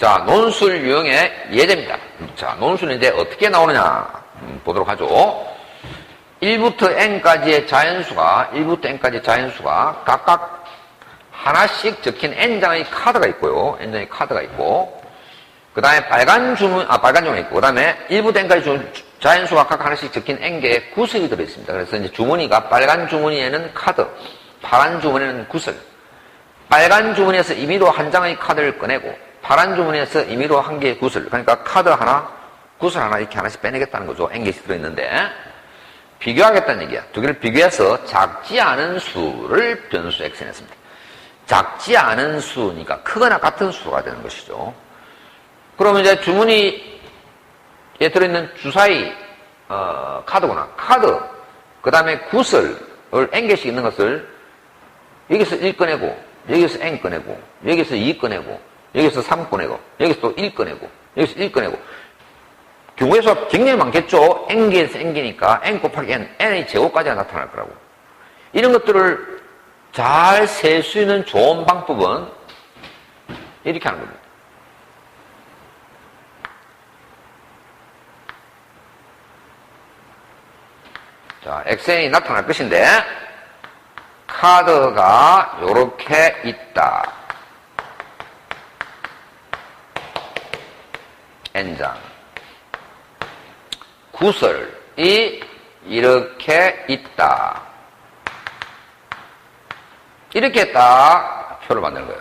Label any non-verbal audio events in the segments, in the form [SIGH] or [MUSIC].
자, 논술 유형의 예제입니다. 자, 논술은 이제 어떻게 나오느냐 음, 보도록 하죠. 1부터 n까지의 자연수가 1부터 n까지 자연수가 각각 하나씩 적힌 n장의 카드가 있고요. n장의 카드가 있고 그 다음에 빨간 주문, 아, 빨간 주문이 있고 그 다음에 1부터 n까지 주, 자연수가 각각 하나씩 적힌 n개의 구슬이 들어있습니다. 그래서 이제 주머니가 빨간 주머니에는 카드, 파란 주머니에는 구슬 빨간 주머니에서 임의로 한 장의 카드를 꺼내고 파란 주머니에서 임의로 한 개의 구슬 그러니까 카드 하나, 구슬 하나 이렇게 하나씩 빼내겠다는 거죠. n개씩 들어있는데 비교하겠다는 얘기야. 두 개를 비교해서 작지 않은 수를 변수 x에 냈습니다. 작지 않은 수니까 크거나 같은 수가 되는 것이죠. 그러면 이제 주머니에 들어있는 주사위 어, 카드구나. 카드, 그 다음에 구슬을 n개씩 있는 것을 여기서 1 꺼내고 여기서 n 꺼내고 여기서 2 꺼내고 여기서 3 꺼내고 여기서 또 1 꺼내고 여기서 1 꺼내고 경우의 수가 굉장히 많겠죠. n개에서 n개니까 n 곱하기 n, n의 제곱까지가 나타날 거라고. 이런 것들을 잘 셀 수 있는 좋은 방법은 이렇게 하는 겁니다. 자, xn이 나타날 것인데 카드가 이렇게 있다. N장. 구슬이 이렇게 있다. 이렇게 딱 표를 만드는 거예요.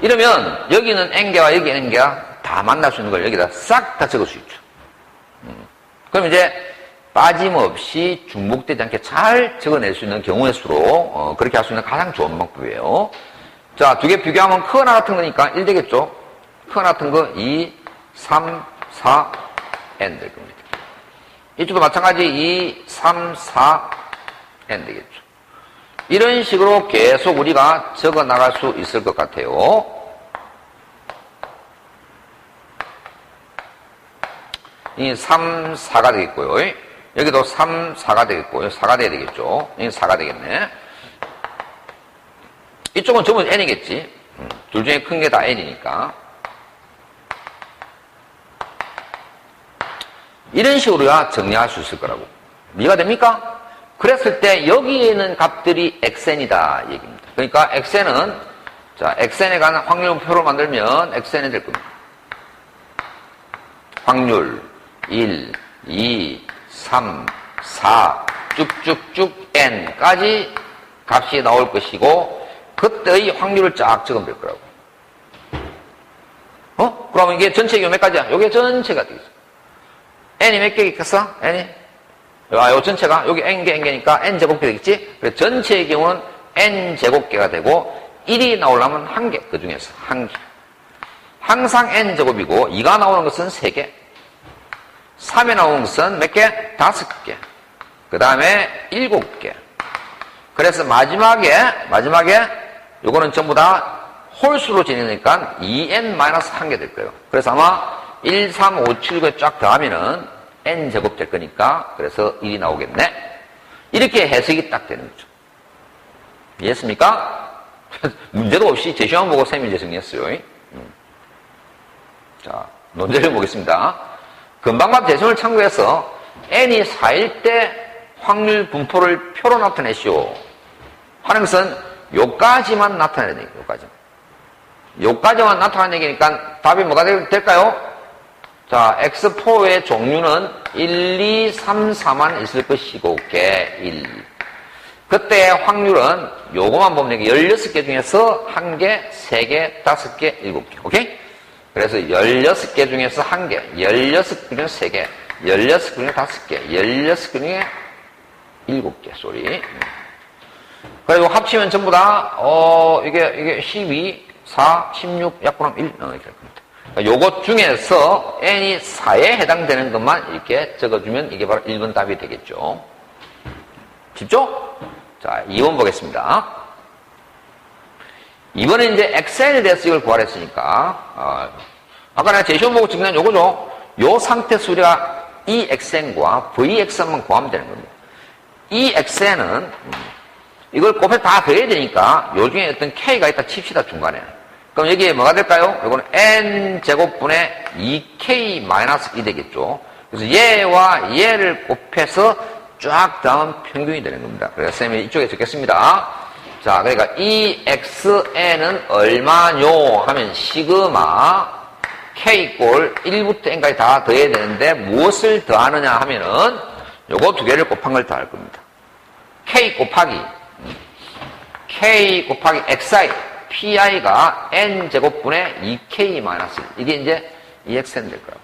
이러면 여기는 n개와 여기 n개가 다 만날 수 있는 걸 여기다 싹 다 적을 수 있죠. 음. 그럼 이제 빠짐없이 중복되지 않게 잘 적어낼 수 있는 경우의 수로 어, 그렇게 할 수 있는 가장 좋은 방법이에요. 자, 두 개 비교하면 크거나 같은 거니까 1 되겠죠? 크거나 같은 거 2, 3, 4, n 될 겁니다. 이쪽도 마찬가지 2, 3, 4, n 되겠죠. 이런 식으로 계속 우리가 적어 나갈 수 있을 것 같아요. 이 3, 4가 되겠고요. 여기도 3, 4가 되겠고, 요 4가 돼야 되겠죠. 여기 4가 되겠네. 이쪽은 전부 n이겠지. 음, 둘 중에 큰 게 다 n이니까. 이런 식으로야 정리할 수 있을 거라고. 이해가 됩니까? 그랬을 때 여기에는 값들이 xn이다 얘기입니다. 그러니까 xn은 자 xn에 관한 확률표로 만들면 xn이 될 겁니다. 확률 1, 2, 3, 4 쭉쭉쭉 n까지 값이 나올 것이고 그때의 확률을 쫙 적으면 될 거라고. 어? 그러면 이게 전체 이몇 가지야? 이게 전체가 되겠어. N이 몇 개 있겠어? n이? 아, 요 전체가 여기 n개 n개니까 n제곱개 되겠지? 그래 전체의 경우는 n제곱개가 되고 1이 나오려면 한 개, 그 중에서 한 개. 항상 n제곱이고 2가 나오는 것은 3개. 3에 나오는 것은 몇 개? 5개. 그 다음에 7개. 그래서 마지막에, 마지막에 요거는 전부 다 홀수로 지내니까 2n-1개 될 거예요. 그래서 아마 1, 3, 5, 7, 9에 쫙 더하면은 n제곱 될 거니까 그래서 1이 나오겠네. 이렇게 해석이 딱 되는 거죠. 이해했습니까? [LAUGHS] 문제도 없이 제 시험 보고 쌤이 이제 정리했어요. 음. 자, 논제를 보겠습니다. 금방밥 대신을 참고해서 n이 4일 때 확률 분포를 표로 나타내시오. 하는 것은 요까지만 나타내야 돼요. 요까지. 요까지만 나타내는 얘기니까 답이 뭐가 될까요? 자, X4의 종류는 1, 2, 3, 4만 있을 것이고, 개 1. 그때 확률은 요거만 보면 여기 16개 중에서 1개, 3개, 5개, 7개. 오케이? 그래서 16개 중에서 1개, 16개 중에서 3개, 16개 중에 5개, 16개 중에 7개, 소리. 그리고 합치면 전부 다, 어, 이게, 이게 12, 4, 16, 약분하면 1, 어, 이렇게 될 겁니다. 요것 중에서 n이 4에 해당되는 것만 이렇게 적어주면 이게 바로 1번 답이 되겠죠. 쉽죠? 자, 2번 보겠습니다. 이번에 이제 xn에 대해서 이걸 구하랬으니까, 어, 아까 내가 제시험 보고 증명한 요거죠. 요 상태 수리가 이 xn과 vxn만 구하면 되는 겁니다. 이 xn은 이걸 곱해 다 더해야 되니까 요 중에 어떤 k가 있다 칩시다 중간에. 그럼 여기에 뭐가 될까요? 이거는 n제곱분의 2k-2 되겠죠. 그래서 얘와 얘를 곱해서 쫙 더하면 평균이 되는 겁니다. 그래서 쌤이 이쪽에 적겠습니다. 자, 그러니까 이 xn은 얼마뇨 하면 시그마 k꼴 1부터 n까지 다 더해야 되는데 무엇을 더하느냐 하면은 요거 두 개를 곱한 걸 더할 겁니다. k 곱하기 k 곱하기 xi pi가 n제곱분의 2k 마이너스 이게 이제 exn 될 거예요.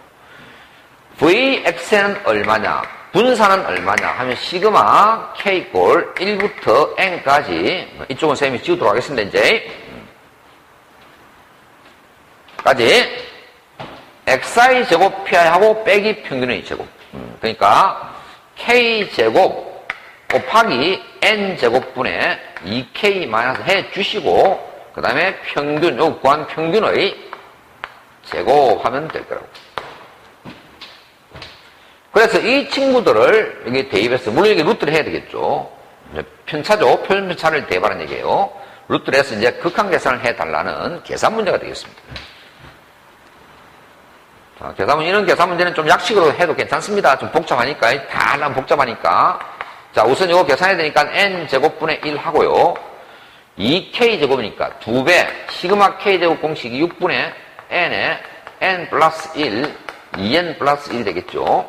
vxn은 얼마냐? 분산은 얼마냐? 하면 시그마 k꼴 1부터 n까지 이쪽은 쌤이 지우도록 하겠습니다. 이제 까지 xi 제곱 pi하고 빼기 평균의 제곱 음, 그러니까 k제곱 곱하기 n제곱분의 2k 마이너스 해 주시고 그 다음에 평균, 요 구한 평균의 제곱하면 될 거라고. 그래서 이 친구들을 여기 대입해서, 물론 여기 루트를 해야 되겠죠. 편차죠. 편차를 대입하는 얘기예요. 루트를 해서 이제 극한 계산을 해달라는 계산 문제가 되겠습니다. 자, 계산 문제, 이런 계산 문제는 좀 약식으로 해도 괜찮습니다. 좀 복잡하니까, 다 하려면 복잡하니까. 자, 우선 이거 계산해야 되니까 n제곱분의 1 하고요. 2k제곱이니까 2배, 시그마 k제곱 공식이 6분의 n에 n 플러스 1, 2n 플러스 1이 되겠죠.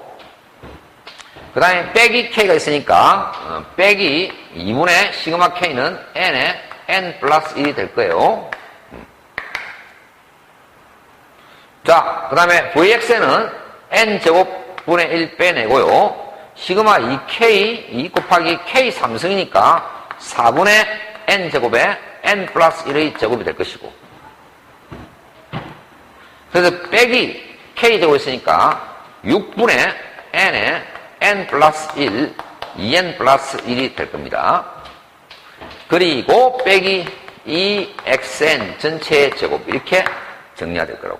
그 다음에 빼기 k가 있으니까 어, 빼기 2분의 시그마 k는 n에 n 플러스 1이 될 거예요. 자, 그 다음에 vx는 n제곱분의 1 빼내고요. 시그마 2k, 2 곱하기 k 3승이니까 4분의 n제곱에 n 플러스 1의 제곱이 될 것이고 그래서 빼기 k제곱 있으니까 6분의 n에 n 플러스 1, 2n 플러스 1이 될 겁니다. 그리고 빼기 2xn 전체의 제곱 이렇게 정리가 될 거라고.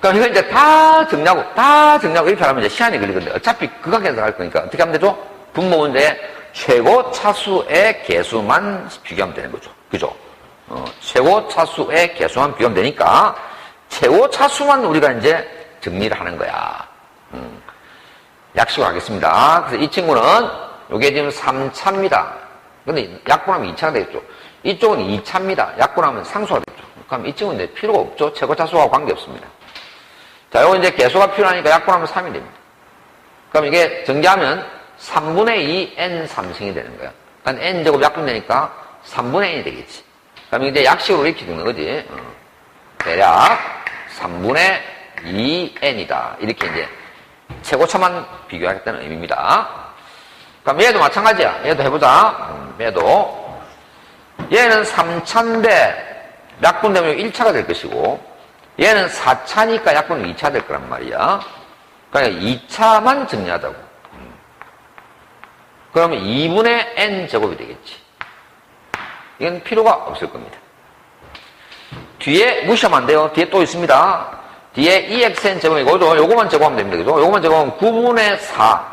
그럼 이거 이제 다 정리하고 다 정리하고 이렇게 하면 이제 시간이 걸리거든요. 어차피 극악에서 할 거니까 어떻게 하면 되죠? 분모 문제 최고 차수의 개수만 비교하면 되는 거죠. 그죠? 어, 최고 차수의 개수만 비교하면 되니까 최고 차수만 우리가 이제 정리를 하는 거야. 음, 약식으로 하겠습니다. 그래서 이 친구는 이게 지금 3차입니다. 근데 약분하면 2차가 되겠죠. 이쪽은 2차입니다. 약분하면 상수가 되죠. 그럼 이 친구는 필요가 없죠. 최고 차수와 관계없습니다. 자, 요거 이제 개수가 필요하니까 약분하면 3이 됩니다. 그럼 이게 전개하면 3분의 2 n 3승이 되는 거야. 그러니까 n제곱 약분되니까 3분의 n이 되겠지. 그럼 이제 약식으로 이렇게 되는 거지. 어. 대략 3분의 2n이다. 이렇게 이제 최고차만 비교하겠다는 의미입니다. 그럼 얘도 마찬가지야. 얘도 해보자. 음, 얘도. 얘는 3차인데 약분되면 1차가 될 것이고 얘는 4차니까 약분은 2차 될 거란 말이야. 그러니까 2차만 정리하자고. 그러면 2분의 n 제곱이 되겠지. 이건 필요가 없을 겁니다. 뒤에 무시하면 안 돼요. 뒤에 또 있습니다. 뒤에 2xn 제곱이고, 요거만 제곱하면 됩니다. 그죠? 요거만 제곱하면 9분의 4.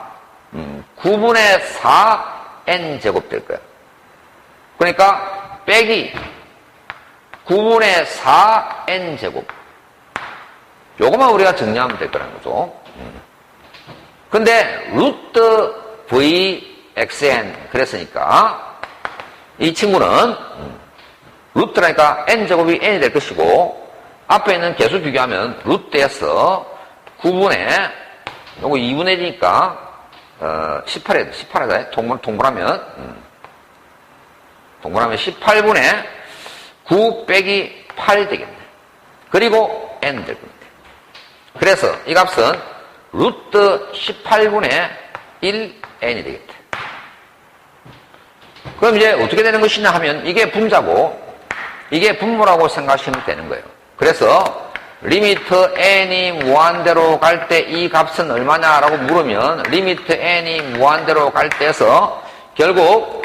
음, 9분의 4n 제곱 될 거야. 그러니까, 빼기 9분의 4n 제곱. 요거만 우리가 정리하면 될 거라는 거죠. 음. 근데, 루트 v xn 그랬으니까 이 친구는 루트라니까 n제곱이 n이 될 것이고 앞에 있는 개수 비교하면 루트에서 9분의 요거 2분의 1이니까 어, 18에 18에다 동분, 동분하면 음, 동분하면 18분의 9 빼기 8 되겠네. 그리고 n 될 겁니다. 그래서 이 값은 루트 18분의 1n이 되겠다. 그럼 이제 어떻게 되는 것이냐 하면 이게 분자고 이게 분모라고 생각하시면 되는 거예요. 그래서 리미트 n이 무한대로 갈 때 이 값은 얼마냐라고 물으면 리미트 n이 무한대로 갈 때에서 결국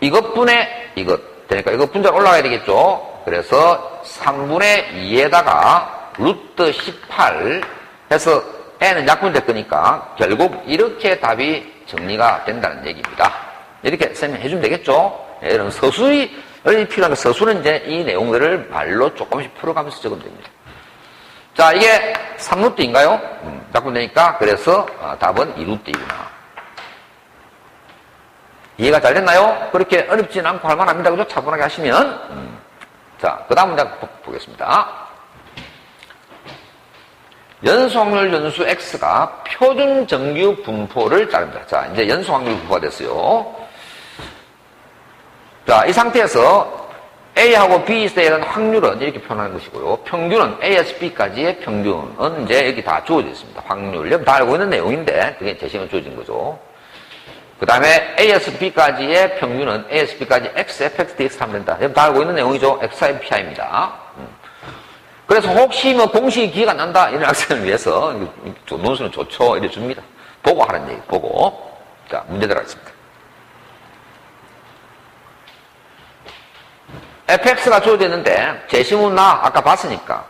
이것분의 이것 되니까 이것 분자 올라가야 되겠죠. 그래서 3분의 2에다가 루트 18 해서 n은 약분될 거니까 결국 이렇게 답이 정리가 된다는 얘기입니다. 이렇게 쌤이 해주면 되겠죠? 예, 이런 서술이 필요한 그 서술은 이제 이 내용들을 말로 조금씩 풀어가면서 적으면 됩니다. 자, 이게 3루트인가요? 음, 자꾸 되니까 그래서 아, 답은 2루트이구나. 이해가 잘 됐나요? 그렇게 어렵진 않고 할만합니다. 그죠? 차분하게 하시면. 음. 자, 그 다음 문제 보겠습니다. 연수 확률 연수 X가 표준 정규 분포를 따릅니다. 자, 이제 연수 확률 분포가 됐어요. 자, 이 상태에서 A하고 B에 대한 확률은 이렇게 표현하는 것이고요. 평균은 A에서 B까지의 평균은 이제 여기 다 주어져 있습니다. 확률. 여기 다 알고 있는 내용인데, 그게 제시면 주어진 거죠. 그 다음에 A에서 B까지의 평균은 A에서 B까지 X, FX, DX 하면 된다. 여기 다 알고 있는 내용이죠. XI, PI입니다. 음. 그래서 혹시 뭐 공식이 기회가 난다. 이런 학생을 위해서 논술은 좋죠. 이래 줍니다. 보고 하는 얘기, 보고. 자, 문제 들어가겠습니다. Fx가 주어져 있는데 제시문 나 아까 봤으니까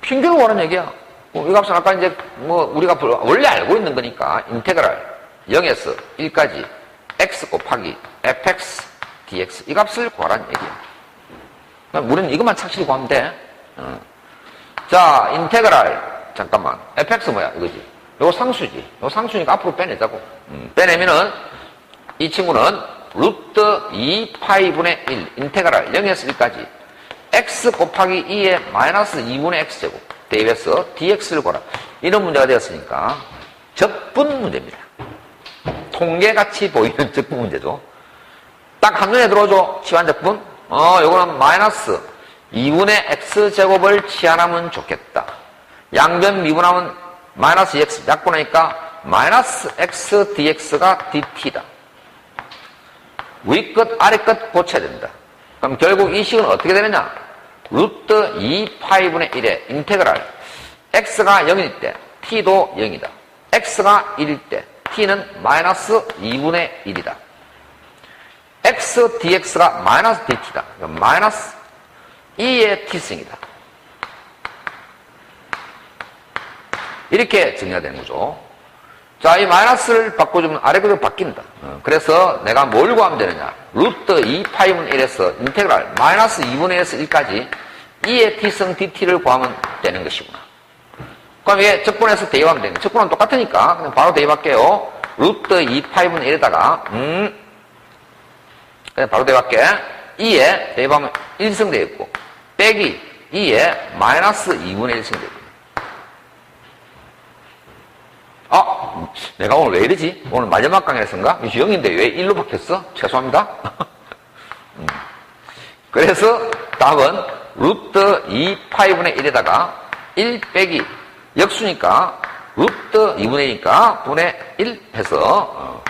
평균을 구하는 얘기야. 뭐이 값은 아까 이제 뭐 우리가 원래 알고 있는 거니까 인테그랄 0에서 1까지 x 곱하기 fx dx 이 값을 구하라는 얘기야. 우리는 이것만 착실히 구하면 돼. 어. 자, 인테그랄 잠깐만 fx 뭐야 이거지. 이거 상수지. 이거 상수니까 앞으로 빼내자고. 음, 빼내면은 이 친구는 루트 2 파이분의 1 인테그랄 0에서 1까지 x 곱하기 2의 마이너스 2분의 x제곱 대입해서 dx를 구하라. 이런 문제가 되었으니까 적분 문제입니다. 통계같이 보이는 [LAUGHS] 적분 문제죠. 딱 한눈에 들어오죠. 치환 적분. 어, 요거는 마이너스 2분의 x제곱을 치환하면 좋겠다. 양변 미분하면 마이너스 x 약분하니까 마이너스 x dx가 dt다. 위 끝, 아래 끝 고쳐야 됩니다. 그럼 결국 이 식은 어떻게 되느냐? 루트 2 파이분의 1의 인테그랄 x가 0일 때 t도 0이다. x가 1일 때 t는 마이너스 2분의 1이다. x dx가 마이너스 dt다. 마이너스 2의 t승이다. 이렇게 정리가 되는 거죠. 자, 이 마이너스를 바꿔주면 아래 그대로 바뀐다. 어, 그래서 내가 뭘 구하면 되느냐. 루트 2 파이분 1에서 인테그랄 마이너스 2분의 1에서 1까지 2의 t승 dt를 구하면 되는 것이구나. 그럼 이게 적분해서 대입하면 되는 적분은 똑같으니까 그냥 바로 대입할게요. 루트 2 파이분 1에다가 음 그냥 바로 대입할게. 2에 대입하면 1승 되겠고 빼기 2에 마이너스 2분의 1승 되고 아, 내가 오늘 왜 이러지? 오늘 마지막 강의에서인가? 0인데 왜 1로 바뀌었어? 죄송합니다. [LAUGHS] 음. 그래서 답은 루트 2 파이분의 1에다가 1 빼기 역수니까 루트 2분의 1이니까 분의 1 해서 어.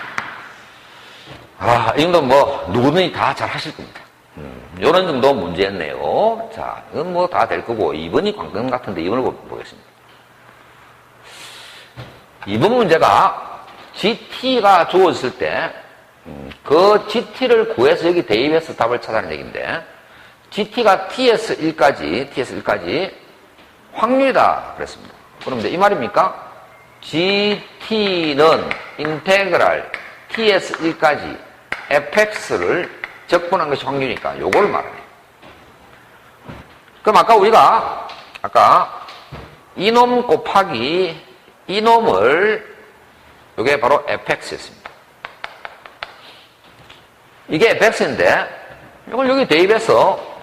아, 이 정도 뭐 누구든지 다 잘 하실 겁니다. 음, 요런 정도 문제였네요. 자, 이건 뭐 다 될 거고 2번이 관건 같은데 2번을 보겠습니다. 이번 문제가 GT가 주어졌을 때, 음, 그 GT를 구해서 여기 대입해서 답을 찾아내는 얘기인데, GT가 T에서 1까지, T에서 1까지 확률이다. 그랬습니다. 그럼 이제 이 말입니까? GT는 인테그랄 T에서 1까지 fx를 적분한 것이 확률이니까 요걸 말하네. 그럼 아까 우리가, 아까 이놈 곱하기 이놈을 이게 바로 fx였습니다. 이게 fx인데 이걸 여기 대입해서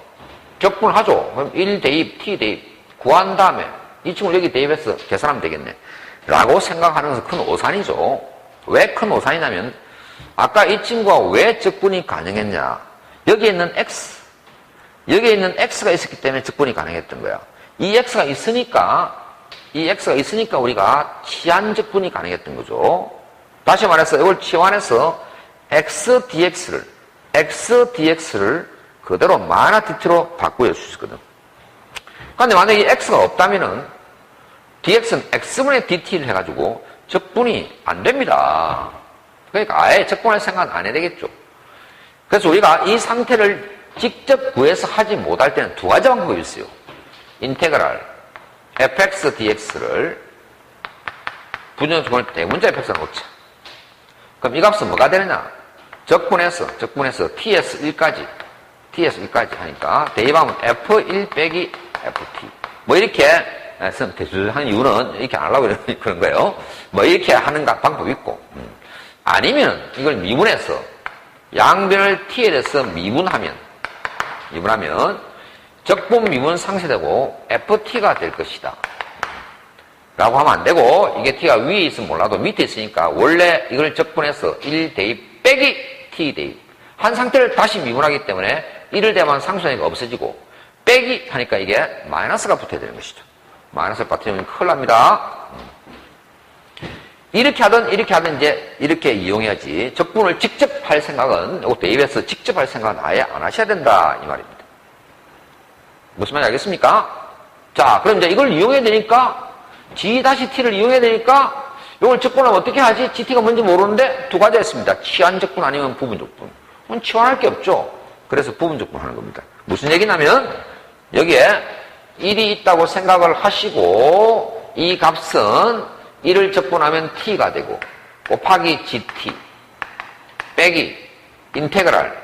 적분하죠. 그럼 1 대입, t 대입 구한 다음에 이 친구를 여기 대입해서 계산하면 되겠네. 라고 생각하는 것은 큰 오산이죠. 왜 큰 오산이냐면 아까 이 친구가 왜 적분이 가능했냐. 여기에 있는 x, 여기에 있는 x가 있었기 때문에 적분이 가능했던 거야. 이 x가 있으니까 이 x가 있으니까 우리가 치환적 분이 가능했던 거죠. 다시 말해서 이걸 치환해서 x dx를 x dx를 그대로 마나 dt로 바꾸어 수 있거든. 그런데 만약에 이 x가 없다면은 dx는 x분의 dt를 해가지고 적분이 안 됩니다. 그러니까 아예 적분할 생각 안 해야 되겠죠. 그래서 우리가 이 상태를 직접 구해서 하지 못할 때는 두 가지 방법이 있어요. 인테그랄 fx dx를 부정적분을 대문자 fx로 놓자. 그럼 이 값은 뭐가 되느냐? 적분해서, 적분해서 t에서 1까지 t에서 1까지 하니까 대입하면 f1 빼기 ft. 뭐 이렇게 쓰면 대수하는 이유는 이렇게 안 하려고 그런 거예요. 뭐 이렇게 하는 방법이 있고. 음. 아니면 이걸 미분해서 양변을 t에 대해서 미분하면 미분하면 적분 미분 상쇄되고 ft가 될 것이다. 라고 하면 안 되고 이게 t가 위에 있으면 몰라도 밑에 있으니까 원래 이걸 적분해서 1 대입 빼기 t 대입 한 상태를 다시 미분하기 때문에 1을 대만 상수하니까 없어지고 빼기 하니까 이게 마이너스가 붙어야 되는 것이죠. 마이너스를 빠뜨리면 큰일 납니다. 이렇게 하든 이렇게 하든 이제 이렇게 이용해야지 적분을 직접 할 생각은 이거 대입해서 직접 할 생각은 아예 안 하셔야 된다 이 말입니다. 무슨 말인지 알겠습니까? 자 그럼 이제 이걸 이용해야 되니까 G-T를 이용해야 되니까 이걸 적분하면 어떻게 하지? GT가 뭔지 모르는데 두 가지 했습니다. 치환 적분 아니면 부분 적분. 그럼 치환할 게 없죠. 그래서 부분 적분 하는 겁니다. 무슨 얘기냐면 여기에 1이 있다고 생각을 하시고 이 값은 1을 적분하면 t가 되고 곱하기 gt 빼기 인테그랄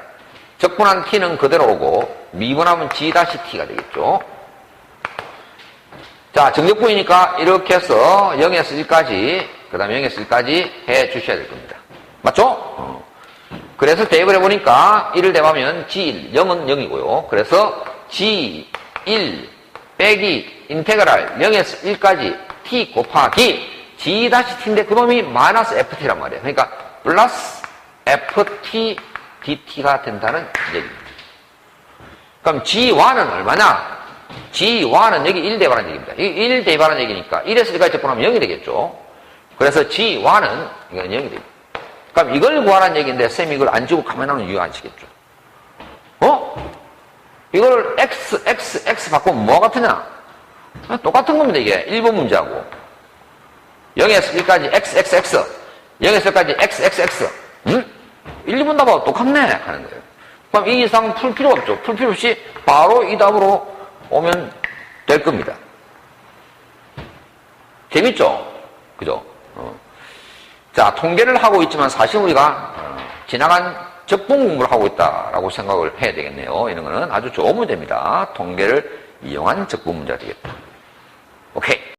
적분한 t는 그대로 오고 미분하면 g-t가 되겠죠. 자, 정적분이니까 이렇게 해서 0에서 1까지, 그 다음에 0에서 1까지 해 주셔야 될 겁니다. 맞죠? 어. 그래서 대입을 해보니까 1을 대하면 G1, 0은 0이고요. 그래서 G1 빼기 인테그랄 0에서 1까지 T 곱하기 G-T인데 그놈이 마이너스 FT란 말이에요. 그러니까 플러스 FT DT가 된다는 얘기입니다. 그럼 G1은 얼마냐? G1은 여기 1 대입하는 얘기입니다. 이 1 대입하는 얘기니까 1에서 1까지 접근하면 0이 되겠죠. 그래서 G1은 이건 0이 됩니다. 그럼 이걸 구하라는 얘기인데 쌤이 이걸 안 주고 가만히 나오는 이유 아시겠죠? 어? 이걸 X, X, X 바꾸면 뭐 같으냐? 똑같은 겁니다, 이게. 1번 문제하고. 0에서 1까지 X, X, X. 0에서 1까지 X, X, X. 응? 1, 2번 답하고 똑같네. 하는 거예요. 그럼 이 이상 풀 필요 없죠. 풀 필요 없이 바로 이 답으로 오면 될 겁니다. 재밌죠? 그죠? 어. 자, 통계를 하고 있지만 사실 우리가 어, 지나간 적분 공부를 하고 있다라고 생각을 해야 되겠네요. 이런 거는 아주 좋은 문제입니다. 통계를 이용한 적분 문제가 되겠다. 오케이.